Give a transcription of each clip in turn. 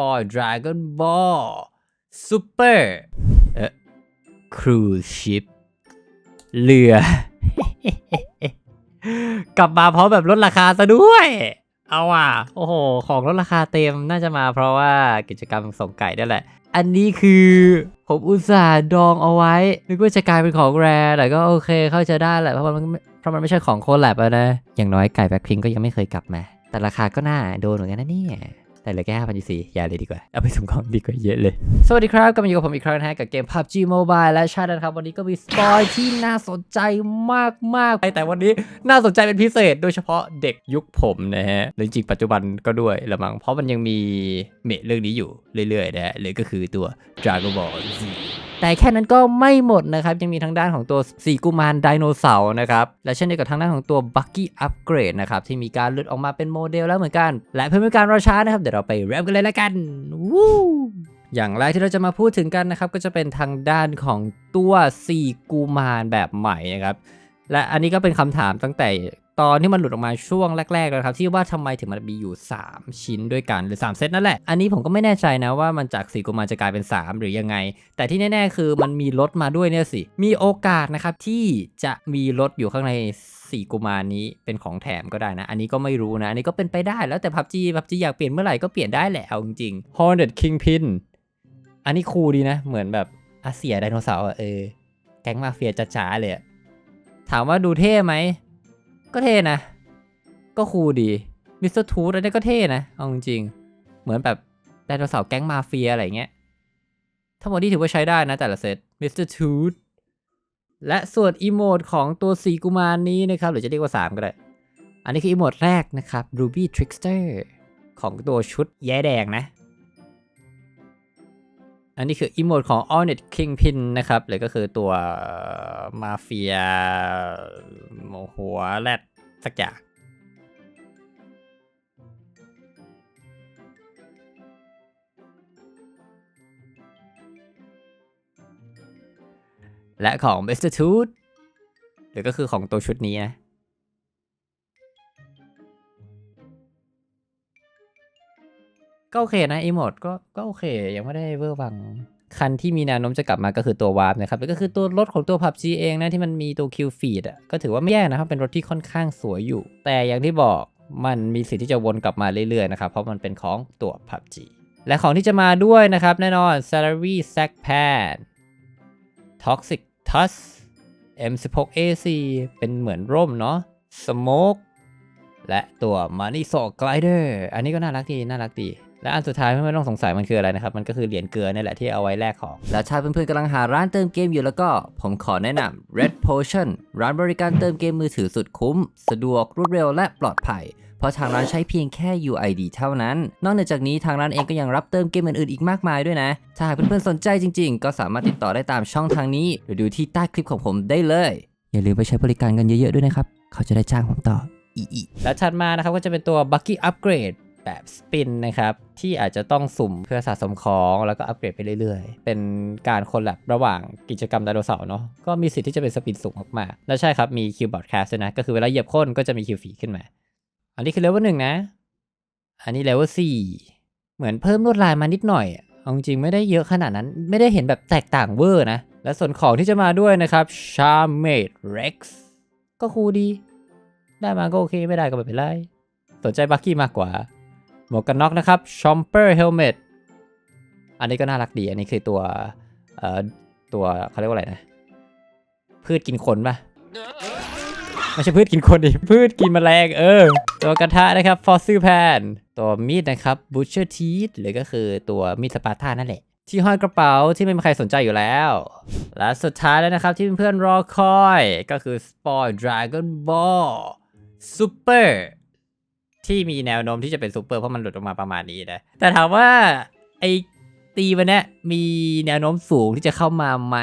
Spoil Dragon Ball Super เอ่อ Cruise Ship เรือ กลับมาพร้อมแบบลดราคาซะด้วย เอาอะ โอ้โห ของลดราคาเต็มน่าจะมาเพราะว่ากิจกรรมส่งไก่นั่นแหละ อันนี้คือผมอุตส่าห์ดองเอาไว้ นึกว่าจะกลายเป็นของแรร์แต่ก็โอเคเข้าใจได้แหละเพราะมันเพราะมันไม่ใช่ของโคแลบอะนะ อย่างน้อยไก่แบ็คพิงก็ยังไม่เคยกลับมา แต่ราคาก็น่าโดนเหมือนกันนะเนี่ย แต่เหลือแค่ห้าพันยูซีอย่าเลยดีกว่า เอาไปสุ่มของดีกว่าเยอะเลย สวัสดีครับกลับมาอยู่กับผมอีกครั้งนะฮะกับเกม PUBG Mobile และชาตินะครับ วันนี้ก็มีสปอยที่น่าสนใจมากๆแต่วันนี้น่าสนใจเป็นพิเศษ โดยเฉพาะเด็กยุคผมนะฮะหรือจริงปัจจุบันก็ด้วยละมั้งเพราะมันยังมีเมะเรื่องนี้อยู่เรื่อยๆนะฮะเลยก็คือตัว Dragon Ball Z แต่แค่นั้นก็ไม่หมดนะครับ ยังมีทางด้านของตัวสีกุมารไดโนเสาร์นะครับ และเช่นเดียวกับทางด้านของตัวบักกี้อัปเกรดนะครับ ที่มีการหลุดออกมาเป็นโมเดลแล้วเหมือนกัน และเพื่อไม่ให้การรอช้านะครับ เดี๋ยวเราไปเริ่มกันเลยละกันวู้อย่างแรกที่เราจะมาพูดถึงกันนะครับ ก็จะเป็นทางด้านของตัวสีกุมารแบบใหม่นะครับและอันนี้ก็เป็นคำถามตั้งแต่ ตอนที่มันหลุดออกมาช่วงแรกๆแล้วครับที่ว่าทำไมถึงมันมีอยู่ 3 ชิ้นด้วยกันหรือ 3 เซตนั่นแหละ อันนี้ผมก็ไม่แน่ใจนะว่ามันจากสีกุมารจะกลายเป็น 3 หรือยังไง แต่ที่แน่ๆคือมันมีรถมาด้วยเนี่ยสิ มีโอกาสนะครับที่จะมีรถอยู่ข้างในสี่กุมารนี้เป็นของแถมก็ได้นะ อันนี้ก็ไม่รู้นะ อันนี้ก็เป็นไปได้แล้วแต่พับจีพับจีอยากเปลี่ยนเมื่อไหร่ก็เปลี่ยนได้แหละเอาจริงๆ Hornet Kingpin อันนี้คูลดีนะ เหมือนแบบอาเซียไดโนเสาร์อะเออ แก๊งมาเฟียจ๋าๆเลยถามว่าดูเท่ไหม ก็เท่นะ ก็คูลดีมิสเตอร์ทูธอันนี้ก็เท่นะ เอาจริงๆเหมือนแบบไดโนเสาร์แก๊งมาเฟียอะไรเงี้ย ทั้งหมดที่ถือว่าใช้ได้นะแต่ละเซตมิสเตอร์ทูธและส่วนอีโมดของตัวสีกุมารนี้นะครับ หรือจะเรียกว่า 3 ก็ได้ อันนี้คืออีโมดแรกนะครับ Ruby Trickster ของตัวชุดแย้แดงนะ อันนี้คืออีโมดของ o r n e t Kingpin นะครับหรือก็คือตัวมาเฟียหัวแรดสักอย่างและของ Mr. Tooth หรือก็คือของตัวชุดนี้นะ ก็โอเคนะอีโมดก็ก็โอเค ยังไม่ได้เวอร์วัง คันที่มีแนวโน้มจะกลับมาก็คือตัววาร์ปนะครับแล้วก็คือตัวรถของตัว PUBG เองนะที่มันมีตัว Q Feed อะก็ถือว่าไม่แย่นะครับ เป็นรถที่ค่อนข้างสวยอยู่ แต่อย่างที่บอกมันมีสิทธิ์ที่จะวนกลับมาเรื่อยๆนะครับเพราะมันเป็นของตัว PUBG และของที่จะมาด้วยนะครับ แน่นอน Salary Sack Pan Toxic Tusk M16AC เป็นเหมือนร่มเนาะ Smoke และตัว Money Saw Glider อันนี้ก็น่ารักดี น่ารักดี และอันสุดท้ายเพื่อนๆต้องสงสัยมันคืออะไรนะครับ มันก็คือเหรียญเกลือนี่แหละที่เอาไว้แลกของ และถ้าเพื่อนๆกำลังหาร้านเติมเกมอยู่แล้วก็ ผมขอแนะนำ Red Potion ร้านบริการเติมเกมมือถือสุดคุ้ม สะดวกรวดเร็วและปลอดภัย เพราะทางร้านใช้เพียงแค่ UID เท่านั้น นอกจากนี้ทางร้านเองก็ยังรับเติมเกมอื่นๆอีกมากมายด้วยนะ ถ้าหากเพื่อนๆสนใจจริง ๆ ก็สามารถติดต่อได้ตามช่องทางนี้ หรือดูที่ใต้คลิปของผมได้เลย อย่าลืมไปใช้บริการกันเยอะๆด้วยนะครับ เขาจะได้จ้างผมต่ออีอีแล้วถัดมานะครับก็จะเป็นตัว Bucky Upgrade แบบสปินนะครับ ที่อาจจะต้องสุ่มเพื่อสะสมของแล้วก็อัปเกรดไปเรื่อยๆ เป็นการคนละระหว่างกิจกรรมไดโนเสาร์เนาะก็มีสิทธิ์ที่จะเป็นสปินสูงมากๆ แล้วใช่ครับ มีคิวบอร์ดแคสด้วยนะ ก็คือเวลาเหยียบค้นก็จะมีคิวฝีขึ้นมา อันนี้คือเลเวลหนึ่งนะ อันนี้เลเวลสี่เหมือนเพิ่มลวดลายมานิดหน่อยเอาจริงๆไม่ได้เยอะขนาดนั้นไม่ได้เห็นแบบแตกต่างเวอร์นะ และส่วนของที่จะมาด้วยนะครับ Charmade Rex ก็คูลดี ได้มาก็โอเค ไม่ได้ก็ไม่เป็นไรสนใจบักกี้มากกว่า หมวกกันน็อกนะครับ Chomper Helmet อันนี้ก็น่ารักดี อันนี้คือตัว เอ่อ ตัวเขาเรียกว่าอะไรนะ พืชกินคนปะไม่ใช่พืชกินคนดิพืชกินแมลงเออ ตัวกระทะนะครับ Fossil Pan ตัวมีดนะครับ Butcher Teeth หรือก็คือตัวมีดสปาร์ตานั่นแหละ ที่ห้อยกระเป๋าที่ไม่มีใครสนใจอยู่แล้ว และสุดท้ายแล้วนะครับที่เพื่อนๆรอคอย ก็คือ Spoil Dragon Ball Super ที่มีแนวโน้มที่จะเป็นซูเปอร์เพราะมันหลุดออกมาประมาณนี้นะแต่ถามว่าไอตีวันเนี้ยมีแนวโน้มสูงที่จะเข้ามาไหม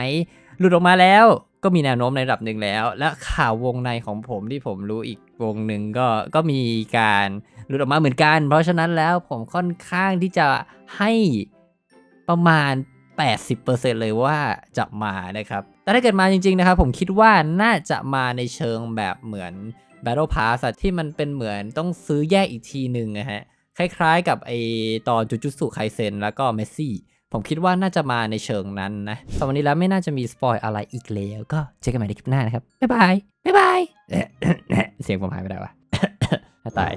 หลุดออกมาแล้วก็มีแนวโน้มในระดับหนึ่งแล้ว และข่าววงในของผมที่ผมรู้อีกวงหนึ่งก็ก็มีการหลุดออกมาเหมือนกัน เพราะฉะนั้นแล้วผมค่อนข้างที่จะให้ประมาณ 80%เลยว่าจะมานะครับ แต่ถ้าเกิดมาจริงๆนะครับผมคิดว่าน่าจะมาในเชิงแบบเหมือน Battle Pass ที่มันเป็นเหมือนต้องซื้อแยกอีกทีหนึ่งนะฮะ คล้ายๆกับไอตอนจูจูสุไคเซนแล้วก็เมสซี่ ผมคิดว่าน่าจะมาในเชิงนั้นนะสำหรับวันนี้แล้วไม่น่าจะมีสปอยอะไรอีกแล้ว ก็เจอกันใหม่ในคลิปหน้านะครับ บ๊ายบาย บ๊ายบาย เสียงผมหายไปได้วะถ้าตาย